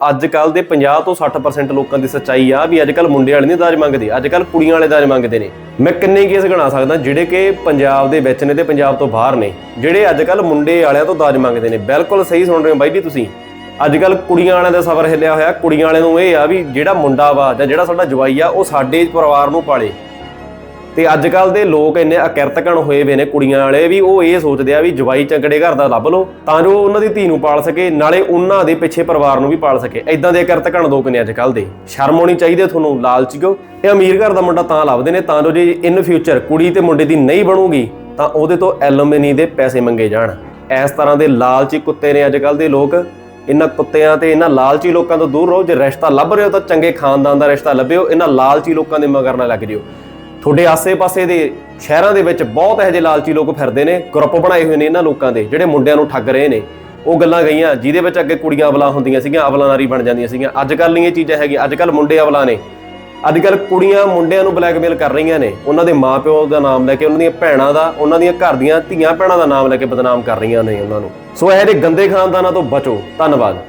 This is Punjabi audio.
ਅੱਜ ਕੱਲ ਦੇ 50 ਤੋਂ 60% ਲੋਕਾਂ ਦੀ ਸੱਚਾਈ ਆ ਵੀ ਅੱਜ ਕੱਲ ਮੁੰਡੇ ਵਾਲੇ ਨਹੀਂ ਦਾਜ ਮੰਗਦੇ, ਅੱਜ ਕੱਲ ਕੁੜੀਆਂ ਵਾਲੇ ਦਾਜ ਮੰਗਦੇ ਨੇ। ਮੈਂ ਕਿੰਨੇ ਕੇਸ ਗਣਾ ਸਕਦਾ ਜਿਹੜੇ ਕਿ ਪੰਜਾਬ ਦੇ ਵਿੱਚ ਨੇ ਤੇ ਪੰਜਾਬ ਤੋਂ ਬਾਹਰ ਨੇ, ਜਿਹੜੇ ਅੱਜ ਕੱਲ ਮੁੰਡੇ ਵਾਲਿਆਂ ਤੋਂ ਦਾਜ ਮੰਗਦੇ ਨੇ। ਬਿਲਕੁਲ ਸਹੀ ਸੁਣ ਰਹੇ ਹੋ ਬਾਈ ਜੀ ਤੁਸੀਂ। ਅੱਜ ਕੱਲ ਕੁੜੀਆਂ ਵਾਲਿਆਂ ਦਾ ਸਬਰ ਹਿੱਲਿਆ ਹੋਇਆ। ਕੁੜੀਆਂ ਵਾਲਿਆਂ ਨੂੰ ਇਹ ਆ ਵੀ ਜਿਹੜਾ ਮੁੰਡਾ ਵਾ ਜਾਂ ਜਿਹੜਾ ਸਾਡਾ ਜਵਾਈ ਆ, ਉਹ ਸਾਡੇ ਪਰਿਵਾਰ ਨੂੰ ਪਾਲੇ। ਤੇ ਅੱਜ ਕੱਲ ਦੇ ਲੋਕ ਇੰਨੇ ਅਕਿਰਤਕਣ ਹੋਏ ਵੇ ਨੇ ਕੁੜੀਆਂ ਵਾਲੇ ਵੀ, ਉਹ ਇਹ ਸੋਚਦੇ ਆ ਵੀ ਜਵਾਈ ਚੰਗੜੇ ਘਰ ਦਾ ਲੱਭ ਲਓ, ਤਾਂ ਜੋ ਉਹਨਾਂ ਦੀ ਧੀ ਨੂੰ ਪਾਲ ਸਕੇ, ਨਾਲੇ ਉਹਨਾਂ ਦੇ ਪਿੱਛੇ ਪਰਿਵਾਰ ਨੂੰ ਵੀ ਪਾਲ ਸਕੇ। ਐਦਾਂ ਦੇ ਅਕਿਰਤਕਣ ਲੋਕ ਨੇ ਅੱਜ ਕੱਲ ਦੇ। ਸ਼ਰਮ ਆਉਣੀ ਚਾਹੀਦੀ ਹੈ ਤੁਹਾਨੂੰ ਲਾਲਚੀਓ ਇਹ ਅਮੀਰ ਘਰ ਦਾ ਮੁੰਡਾ ਤਾਂ ਲੱਭਦੇ ਨੇ, ਤਾਂ ਜੋ ਜੇ ਇਨ ਫਿਊਚਰ ਕੁੜੀ ਤੇ ਮੁੰਡੇ ਦੀ ਨਹੀਂ ਬਣੂਗੀ, ਤਾਂ ਉਹਦੇ ਤੋਂ ਐਲੂਮੀਨੀ ਦੇ ਪੈਸੇ ਮੰਗੇ ਜਾਣ। ਇਸ ਤਰ੍ਹਾਂ ਦੇ ਲਾਲਚੀ ਕੁੱਤੇ ਨੇ ਅੱਜ ਕੱਲ ਦੇ ਲੋਕ। ਇਹਨਾਂ ਕੁੱਤਿਆਂ ਤੇ ਇਹਨਾਂ ਲਾਲਚੀ ਲੋਕਾਂ ਤੋਂ ਦੂਰ ਰਹੋ। ਜੇ ਰਿਸ਼ਤਾ ਲੱਭ ਰਹੇ ਹੋ ਤਾਂ ਚੰਗੇ ਖਾਨਦਾਨ ਦਾ ਰਿਸ਼ਤਾ ਲੱਭਿਓ। ਇਹਨਾਂ ਲਾਲਚੀ ਲੋਕਾਂ ਦੇ ਮਗਰ ਨਾ ਲੱਗ ਜਿਓ। ਤੁਹਾਡੇ ਆਸੇ-ਪਾਸੇ ਦੇ ਸ਼ਹਿਰਾਂ ਦੇ ਵਿੱਚ ਬਹੁਤ ਇਹੋ ਜਿਹੇ ਲਾਲਚੀ ਲੋਕ ਫਿਰਦੇ ਨੇ ਗਰੁੱਪ ਬਣਾਏ ਹੋਏ ਨੇ ਇਹਨਾਂ ਲੋਕਾਂ ਦੇ, ਜਿਹੜੇ ਮੁੰਡਿਆਂ ਨੂੰ ਠੱਗ ਰਹੇ ਨੇ। ਉਹ ਗੱਲਾਂ ਗਈਆਂ ਜਿਹਦੇ ਵਿੱਚ ਅੱਗੇ ਕੁੜੀਆਂ ਅਵਲਾ ਹੁੰਦੀਆਂ ਸੀਗੀਆਂ, ਅਵਲਾ ਨਾਰੀ ਬਣ ਜਾਂਦੀਆਂ ਸੀਗੀਆਂ। ਅੱਜ ਕੱਲ ਨਹੀਂ ਇਹ ਚੀਜ਼ਾਂ ਹੈਗੀਆਂ ਅੱਜ ਕੱਲ ਮੁੰਡੇ ਅਵਲਾ ਨੇ। ਅੱਜ ਕੱਲ ਕੁੜੀਆਂ ਮੁੰਡਿਆਂ ਨੂੰ ਬਲੈਕਮੇਲ ਕਰ ਰਹੀਆਂ ਨੇ। ਉਹਨਾਂ ਦੇ ਮਾਪਿਓ ਦਾ ਨਾਮ ਲੈ ਕੇ, ਉਹਨਾਂ ਦੀਆਂ ਭੈਣਾਂ ਦਾ, ਉਹਨਾਂ ਦੀਆਂ ਘਰ ਦੀਆਂ ਧੀਆਂ ਭੈਣਾਂ ਦਾ ਨਾਮ ਲੈ ਕੇ ਬਦਨਾਮ ਕਰ ਰਹੀਆਂ ਨੇ ਉਹਨਾਂ ਨੂੰ। ਸੋ ਇਹੋ ਜਿਹੇ ਗੰਦੇ ਖਾਨਦਾਨਾਂ ਤੋਂ ਬਚੋ। ਧੰਨਵਾਦ।